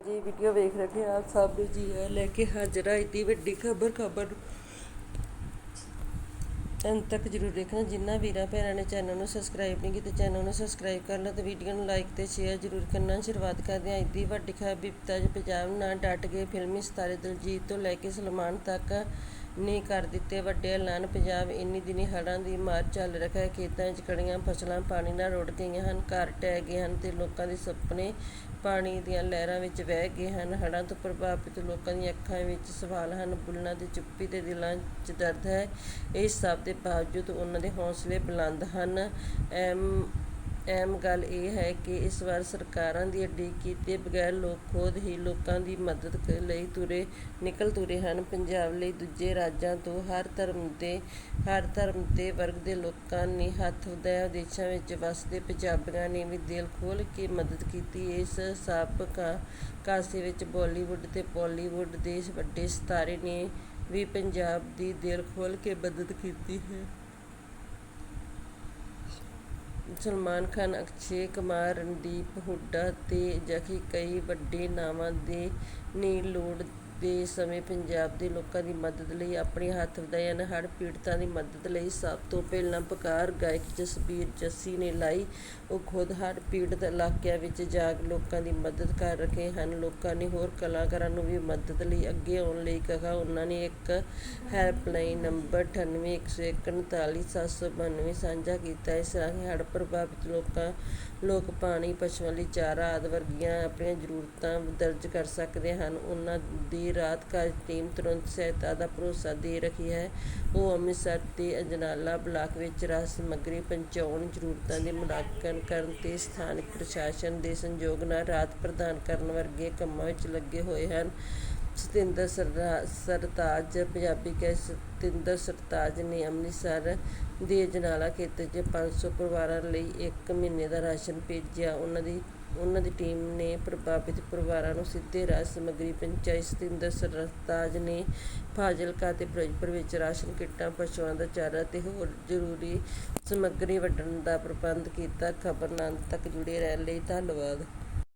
ਜੀ ਵੀਡੀਓ ਵੇਖ ਰਹੇ ਆਪ ਸਭ ਜੀ ਆ ਲੈ ਕੇ ਹਾਜ਼ਰ ਆ ਇਤੀ ਵੱਡੀ ਖਬਰ ਖਬਰ ਅੰਤ ਤੱਕ ਜਰੂਰ ਦੇਖਣਾ। ਜਿੰਨਾ ਵੀਰਾਂ ਭੈਣਾਂ ਨੇ ਚੈਨਲ ਨੂੰ ਸਬਸਕ੍ਰਾਈਬ ਨਹੀਂ ਕੀਤਾ ਚੈਨਲ ਨੂੰ ਸਬਸਕ੍ਰਾਈਬ ਕਰ ਲਓ ਤੇ ਵੀਡੀਓ ਨੂੰ ਲਾਈਕ ਤੇ ਸ਼ੇਅਰ ਜਰੂਰ ਕਰਨਾ। ਸ਼ੁਰੂਆਤ ਕਰਦੇ ਹਾਂ ਇਤੀ ਵੱਡੀ ਖਬਰ, ਬਿਪਤਾ ਜੀ ਪੰਜਾਬ ਨਾਲ ਡਟ ਗਏ ਫਿਲਮੀ ਸਿਤਾਰੇ ਦਿਲਜੀਤ ਤੋਂ ਲੈ ਕੇ ਸਲਮਾਨ ਤੱਕ। ਨੇ ਕਰ ਦਿੱਤੇ। ਵੱਡੇ ਐਲਾਨ, ਪੰਜਾਬ ਇੰਨੀ ਦਿਨੀ ਹੜ੍ਹਾਂ ਦੀ ਮਾਰ ਚੱਲ ਰਿਹਾ ਹੈ। ਖੇਤਾਂ 'ਚ ਖੜੀਆਂ ਫਸਲਾਂ ਪਾਣੀ ਨਾਲ ਰੁੜ ਗਈਆਂ ਹਨ। ਘਰ ਟਹਿ ਗਏ ਹਨ ਤੇ ਲੋਕਾਂ ਦੇ ਸੁਪਨੇ ਪਾਣੀ ਦੀਆਂ ਲਹਿਰਾਂ ਵਿੱਚ ਵਹਿ ਗਏ ਹਨ। ਹੜ੍ਹਾਂ ਤੋਂ ਪ੍ਰਭਾਵਿਤ ਲੋਕਾਂ ਦੀਆਂ ਅੱਖਾਂ ਵਿੱਚ ਸਵਾਲ ਹਨ। ਬੁੱਲ੍ਹਾਂ ਦੀ ਚੁੱਪੀ ਤੇ ਦਿਲਾਂ 'ਚ ਦਰਦ ਹੈ। ਇਸ ਸਭ ਦੇ ਬਾਵਜੂਦ ਉਹਨਾਂ ਦੇ ਹੌਸਲੇ ਬੁਲੰਦ ਹਨ। ਐਮ ਅਹਿਮ ਗੱਲ ਇਹ ਹੈ ਕਿ ਇਸ ਵਾਰ ਸਰਕਾਰਾਂ ਦੀ ਉਡੀਕ ਕੀਤੇ ਬਗੈਰ ਲੋਕ ਖੁਦ ਹੀ ਲੋਕਾਂ ਦੀ ਮਦਦ ਲਈ ਤੁਰੇ, ਨਿਕਲ ਤੁਰੇ ਹਨ। ਪੰਜਾਬ ਲਈ ਦੂਜੇ ਰਾਜਾਂ ਤੋਂ ਹਰ ਧਰਮ ਦੇ, ਹਰ ਧਰਮ ਤੇ ਵਰਗ ਦੇ ਲੋਕਾਂ ਨੇ ਹੱਥ ਵਧਾਇਆ। ਦੇਸ਼ਾਂ ਵਿੱਚ ਵਸਦੇ ਪੰਜਾਬੀਆਂ ਨੇ ਵੀ ਦਿਲ ਖੋਲ੍ਹ ਕੇ ਮਦਦ ਕੀਤੀ। ਇਸ ਸਾਬਕਾ ਕਾਸੇ ਵਿੱਚ ਬਾਲੀਵੁੱਡ ਤੇ ਬਾਲੀਵੁੱਡ ਦੇ ਵੱਡੇ ਸਿਤਾਰੇ ਨੇ ਵੀ ਪੰਜਾਬ ਦੀ ਦਿਲ ਖੋਲ੍ਹ ਕੇ ਮਦਦ ਕੀਤੀ ਹੈ। ਸਲਮਾਨ ਖਾਨ ਅਕਸ਼ੇ ਕੁਮਾਰ ਰਣਦੀਪ ਹੁੱਡਾ ਅਤੇ ਜਖੀ ਕਈ ਵੱਡੇ ਨਾਵਾਂ ਦੇ ਨੇ ਲੋੜ ਦੇ ਸਮੇਂ ਪੰਜਾਬ ਦੇ ਲੋਕਾਂ ਦੀ ਮਦਦ ਲਈ ਆਪਣੇ ਹੱਥ ਵਧਾਏ ਹਨ ਹੜ੍ਹ ਪੀੜਤਾਂ ਦੀ ਮਦਦ ਲਈ ਸਭ ਤੋਂ ਪਹਿਲਾਂ ਪੁਕਾਰ ਗਾਇਕ ਜਸਬੀਰ ਜੱਸੀ ਨੇ ਲਾਈ। ਉਹ ਖੁਦ ਹੜ੍ਹ ਪੀੜਤ ਇਲਾਕਿਆਂ ਵਿੱਚ ਜਾ ਕੇ ਲੋਕਾਂ ਦੀ ਮਦਦ ਕਰ ਰਹੇ ਹਨ। ਲੋਕਾਂ ਨੇ ਹੋਰ ਕਲਾਕਾਰਾਂ ਨੂੰ ਵੀ ਮਦਦ ਲਈ ਅੱਗੇ ਆਉਣ ਲਈ ਕਿਹਾ। ਉਹਨਾਂ ਨੇ ਇੱਕ ਹੈਲਪਲਾਈਨ ਨੰਬਰ 9814194792 ਸਾਂਝਾ ਕੀਤਾ। ਇਸ ਰਾਹੀਂ ਹੜ੍ਹ ਪ੍ਰਭਾਵਿਤ ਲੋਕਾਂ, ਲੋਕ ਪਾਣੀ, ਪਸ਼ੂਆਂ ਲਈ ਚਾਰਾ ਆਦਿ ਵਰਗੀਆਂ ਆਪਣੀਆਂ ਜ਼ਰੂਰਤਾਂ ਦਰਜ ਕਰ ਸਕਦੇ ਹਨ। ਉਹਨਾਂ ਦੀ ਰਾਹਤ ਕਾਰਜ ਟੀਮ ਤੁਰੰਤ ਸਹਾਇਤਾ ਦਾ ਭਰੋਸਾ ਦੇ ਰਹੀ ਹੈ। ਉਹ ਅੰਮ੍ਰਿਤਸਰ ਤੇ ਅਜਨਾਲਾ ਬਲਾਕ ਵਿੱਚ ਰਾਹਤ ਸਮੱਗਰੀ ਪਹੁੰਚਾਉਣ, ਜ਼ਰੂਰਤਾਂ ਦੇ ਮੁਲਾਂਕਣ ਕਰਨ ਤੇ ਸਥਾਨਕ ਪ੍ਰਸ਼ਾਸਨ ਦੇ ਸੰਯੋਗ ਨਾਲ ਰਾਹਤ ਪ੍ਰਦਾਨ ਕਰਨ ਵਰਗੇ ਕੰਮਾਂ ਵਿੱਚ ਲੱਗੇ ਹੋਏ ਹਨ। ਸਤਿੰਦਰ ਸਰਰਾ- ਸਰਤਾਜ, ਪੰਜਾਬੀ ਕੈ ਸਤਿੰਦਰ ਸਰਤਾਜ ਨੇ ਅੰਮ੍ਰਿਤਸਰ ਦੇ ਅਜਨਾਲਾ ਖੇਤਰ 'ਚ 500 ਪਰਿਵਾਰਾਂ ਲਈ ਇੱਕ ਮਹੀਨੇ ਦਾ ਰਾਸ਼ਨ ਭੇਜਿਆ। ਉਹਨਾਂ ਦੀ ਉਹਨਾਂ ਦੀ ਟੀਮ ਨੇ ਪ੍ਰਭਾਵਿਤ ਪਰਿਵਾਰਾਂ ਨੂੰ ਸਿੱਧੇ ਰਾਜ ਸਮੱਗਰੀ ਪੰਚਾਇਤ ਸਤਿੰਦਰ ਸਰਤਾਜ ਨੇ ਫਾਜ਼ਿਲਕਾ ਤੇ ਫਿਰੋਜ਼ਪੁਰ ਵਿੱਚ ਰਾਸ਼ਨ ਕਿੱਟਾਂ, ਪਸ਼ੂਆਂ ਦਾ ਚਾਰਾ ਤੇ ਹੋਰ ਜ਼ਰੂਰੀ ਸਮੱਗਰੀ ਵੰਡਣ ਦਾ ਪ੍ਰਬੰਧ ਕੀਤਾ। ਖਬਰ ਨਾਲ ਤੱਕ ਜੁੜੇ ਰਹਿਣ ਲਈ ਧੰਨਵਾਦ।